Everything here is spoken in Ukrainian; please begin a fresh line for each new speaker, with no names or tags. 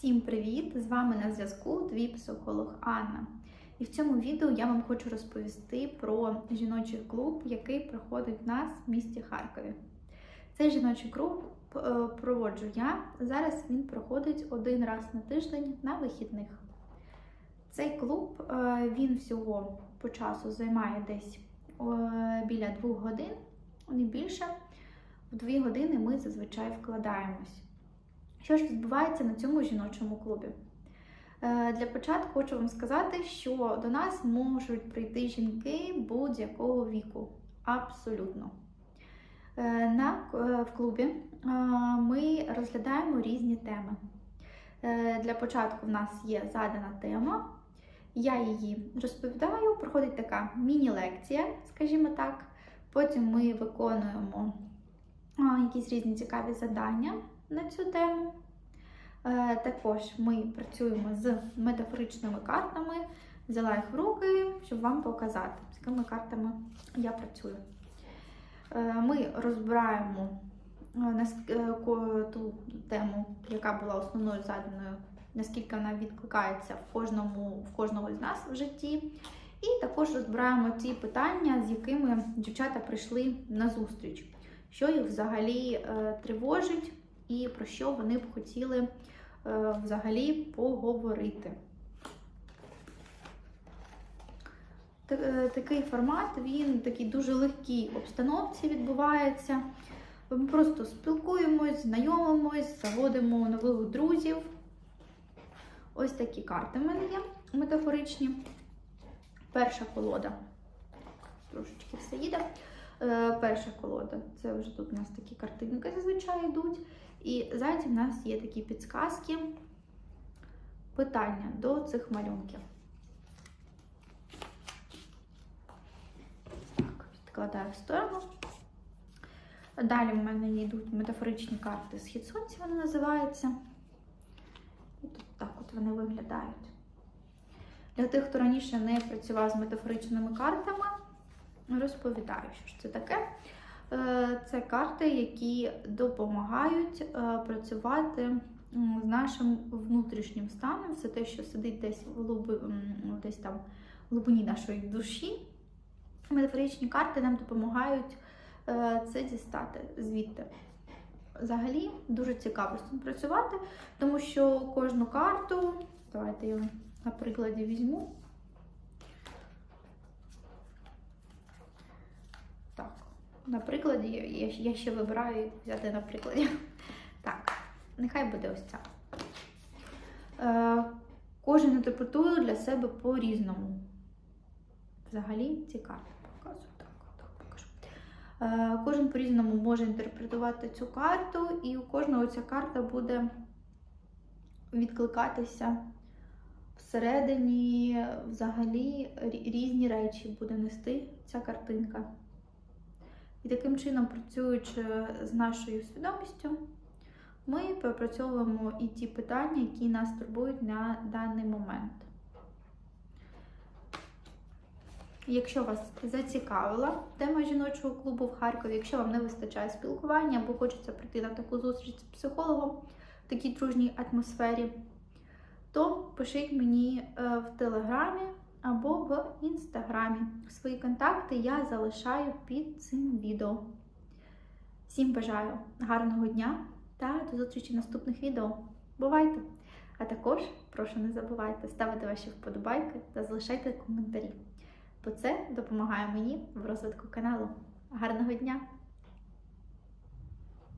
Всім привіт! З вами на зв'язку твій психолог Анна. І в цьому відео я вам хочу розповісти про жіночий клуб, який проходить в нас в місті Харкові. Цей жіночий клуб е, проводжу я. Зараз він проходить один раз на тиждень на вихідних. Цей клуб е, він всього по часу займає десь біля двох годин, не більше. В дві години ми зазвичай вкладаємось. Що ж відбувається на цьому жіночому клубі? Е, Для початку хочу вам сказати, що до нас можуть прийти жінки будь-якого віку. Абсолютно. Е, На, е, в клубі ми розглядаємо різні теми. Для початку в нас є задана тема. Я її розповідаю, проходить така міні-лекція, скажімо так. Потім ми виконуємо якісь різні цікаві завдання на цю тему. Е, Також ми працюємо з метафоричними картами. Взяла їх в руки, щоб вам показати, з якими картами я працюю. Е, Ми розбираємо е, ту тему, яка була основною заданою, наскільки вона відкликається в кожному, в кожного з нас в житті. І також розбираємо ті питання, з якими дівчата прийшли на зустріч, що їх взагалі тривожить і про що вони б хотіли е, взагалі поговорити. Е, Такий формат, він такий дуже легкій обстановці відбувається. Ми просто спілкуємось, знайомимось, заводимо нових друзів. Ось такі карти в мене є метафоричні. Перша колода. Трошечки все їде. Е, перша колода. Це вже тут у нас такі картинки зазвичай йдуть. І ззаді в нас є такі підсказки, питання до цих малюнків. Так, відкладаю в сторону. Далі в мене йдуть метафоричні карти схід сонця, вони називаються. І тут так от вони виглядають. Для тих, хто раніше не працював з метафоричними картами, розповідаю, що ж це таке. Е, Це карти, які допомагають е, працювати з нашим внутрішнім станом. Це те, що сидить десь в глуби, десь там в глибині нашої душі. Метафоричні карти нам допомагають е, це дістати звідти. Взагалі дуже цікаво з цим працювати, тому що кожну карту, давайте я на прикладі візьму. Так, на прикладі я, я ще вибираю взяти на прикладі. Так, нехай буде ось ця. Е, кожен інтерпретує для себе по-різному. Взагалі ці карти показую. Так, так покажу. Е, кожен по-різному може інтерпретувати цю карту, і у кожного ця карта буде відкликатися всередині взагалі різні речі буде нести ця картинка. І таким чином, працюючи з нашою свідомістю, ми пропрацьовуємо і ті питання, які нас турбують на даний момент. Якщо вас зацікавила тема жіночого клубу в Харкові, якщо вам не вистачає спілкування або хочеться прийти на таку зустріч з психологом в такій дружній атмосфері, то пишіть мені е, в телеграмі або в інстаграмі. Свої контакти я залишаю під цим відео. Всім бажаю гарного дня та до зустрічі в наступних відео. Бувайте! А також прошу не забувайте ставити ваші вподобайки та залишайте коментарі, бо це допомагає мені в розвитку каналу. Гарного дня!